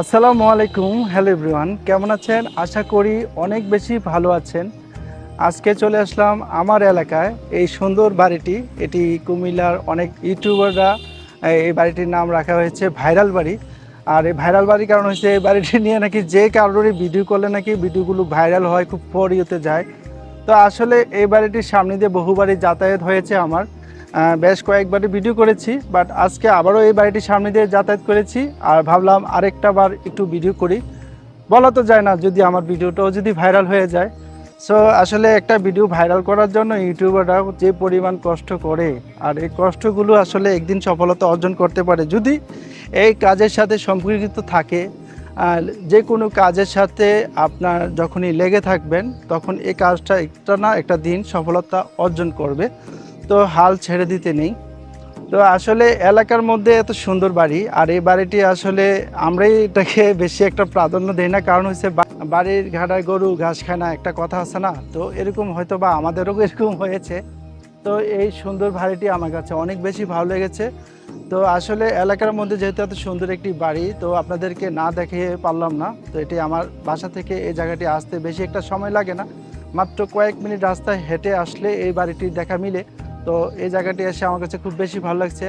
আসসালামু আলাইকুম, hello everyone, কেমন আছেন? আশা করি অনেক বেশি ভালো আছেন। আজকে চলে আসলাম আমার এলাকায়, এই সুন্দর বাড়িটি। এটি কুমিল্লার অনেক ইউটিউবাররা এই বাড়িটির নাম রাখা হয়েছে ভাইরাল বাড়ি। আর এই ভাইরাল বাড়ির কারণ হচ্ছে এই বাড়িটি নিয়ে নাকি যে কারোরই ভিডিও করলে নাকি ভিডিওগুলো ভাইরাল হয়, খুব পরিয়তে যায়। তো আসলে এই বাড়িটির সামনে দিয়ে বহুবারই যাতায়াত হয়েছে আমার। বেশ কয়েকবারই ভিডিও করেছি বাট আজকে আবারও এই বাড়িটির সামনে দিয়ে যাতায়াত করেছি, আর ভাবলাম আরেকটা বার একটু ভিডিও করি। বলা তো যায় না, যদি আমার ভিডিওটাও যদি ভাইরাল হয়ে যায়। সো আসলে একটা ভিডিও ভাইরাল করার জন্য ইউটিউবাররা যে পরিমাণ কষ্ট করে, আর এই কষ্টগুলো আসলে একদিন সফলতা অর্জন করতে পারে। যদি এই কাজের সাথে সম্পর্কিত থাকে, আর যে কোনো কাজের সাথে আপনার যখনই লেগে থাকবেন, তখন এই কাজটা একটা না একটা দিন সফলতা অর্জন করবে। তো হাল ছেড়ে দিতে নেই। তো আসলে এলাকার মধ্যে এত সুন্দর বাড়ি, আর এই বাড়িটি আসলে আমরাই এটাকে বেশি একটা প্রাধান্য দেই না। কারণ হচ্ছে বাড়ির ঘাড়ায় গরু ঘাস খায় না একটা কথা আছে না? তো এরকম হয়তো বা আমাদেরও এরকম হয়েছে। তো এই সুন্দর বাড়িটি আমার কাছে অনেক বেশি ভালো লেগেছে। তো আসলে এলাকার মধ্যে যেহেতু এত সুন্দর একটি বাড়ি, তো আপনাদেরকে না দেখে পারলাম না। তো এটি আমার বাসা থেকে এই জায়গাটি আসতে বেশি একটা সময় লাগে না। মাত্র কয়েক মিনিট রাস্তায় হেঁটে আসলে এই বাড়িটি দেখা মিলে। তো এই জায়গাটি এসে আমার কাছে খুব বেশি ভালো লাগছে।